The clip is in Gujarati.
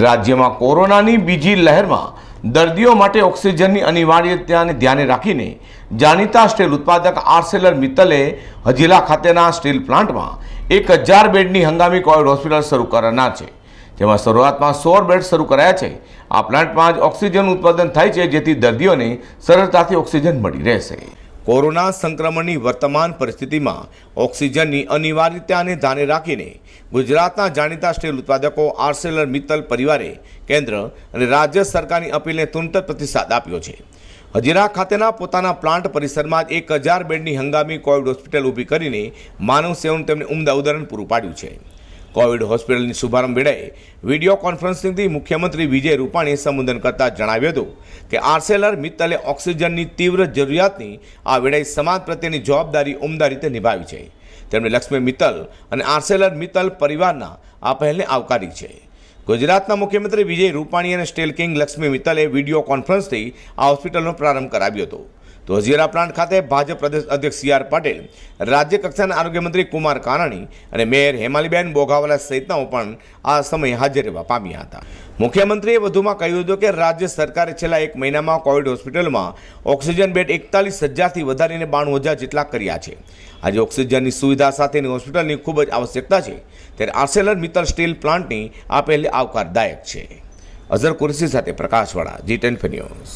રાજ્યમાં કોરોનાની બીજી લહેરમાં દર્દીઓ માટે ઓક્સિજનની અનિવાર્યતાને ધ્યાને રાખીને જાણીતા સ્ટીલ ઉત્પાદક આર્સેલર મિત્તલે હજીલા ખાતેના સ્ટીલ પ્લાન્ટમાં એક હજાર બેડની હંગામી કોવિડ હોસ્પિટલ શરૂ કરનાર છે. જેમાં શરૂઆતમાં સોળ બેડ શરૂ કરાયા છે. આ પ્લાન્ટમાં જ ઓક્સિજન ઉત્પાદન થાય છે, જેથી દર્દીઓને સરળતાથી ઓક્સિજન મળી રહેશે. કોરોના સંક્રમણની વર્તમાન પરિસ્થિતિમાં ઓક્સિજનની અનિવાર્યતાને ધ્યાને રાખીને ગુજરાતના જાણીતા સ્ટીલ ઉત્પાદકો આર્સેલર મિત્તલ પરિવારે કેન્દ્ર અને રાજ્ય સરકારની અપીલને તુરંત પ્રતિસાદ આપ્યો છે. હજીરા ખાતેના પોતાના પ્લાન્ટ પરિસરમાં એક હજાર બેડની હંગામી કોવિડ હોસ્પિટલ ઊભી કરીને માનવ સેવાનું તેમણે ઉમદા ઉદાહરણ પૂરું પાડ્યું છે. કોવિડ હોસ્પિટલની શુભારંભ વેળાએ વીડિયો કોન્ફરન્સિંગથી મુખ્યમંત્રી વિજય રૂપાણીએ સંબોધન કરતા જણાવ્યું હતું કે આર્સેલર મિત્તલે ઓક્સિજનની તીવ્ર જરૂરિયાતની આ વેળાએ સમાજ પ્રત્યેની જવાબદારી ઉમદા રીતે નિભાવી છે. તેમણે લક્ષ્મી મિત્તલ અને આર્સેલર મિત્તલ પરિવારના આ પહેલને આવકારી છે. ગુજરાતના મુખ્યમંત્રી વિજય રૂપાણી અને સ્ટેલ કિંગ લક્ષ્મી મિત્તલે વીડિયો કોન્ફરન્સથી આ હોસ્પિટલનો પ્રારંભ કરાવ્યો હતો. તો હજીરા પ્લાન્ટ ખાતે ભાજપ પ્રદેશ અધ્યક્ષ સી આર પટેલ, રાજ્ય કક્ષાના આરોગ્યમંત્રી કુમાર કાનાણી અને મેયર હેમાલીબેન બોઘાવાલા સહિતનાઓ પણ આ સમયે હાજર રહેવા પામ્યા હતા. મુખ્યમંત્રીએ વધુમાં કહ્યું હતું કે રાજ્ય સરકારે છેલ્લા એક મહિનામાં કોવિડ હોસ્પિટલમાં ઓક્સિજન બેડ એકતાલીસ હજારથી વધારીને બાણું હજાર જેટલા કર્યા છે. આજે ઓક્સિજનની સુવિધા સાથેની હોસ્પિટલની ખૂબ જ આવશ્યકતા છે, ત્યારે આર્સેલર મિત્તલ સ્ટીલ પ્લાન્ટની આ પહેલી આવકારદાયક છે. અઝર કુરશી સાથે પ્રકાશવાળા જી ટેન ન્યૂઝ.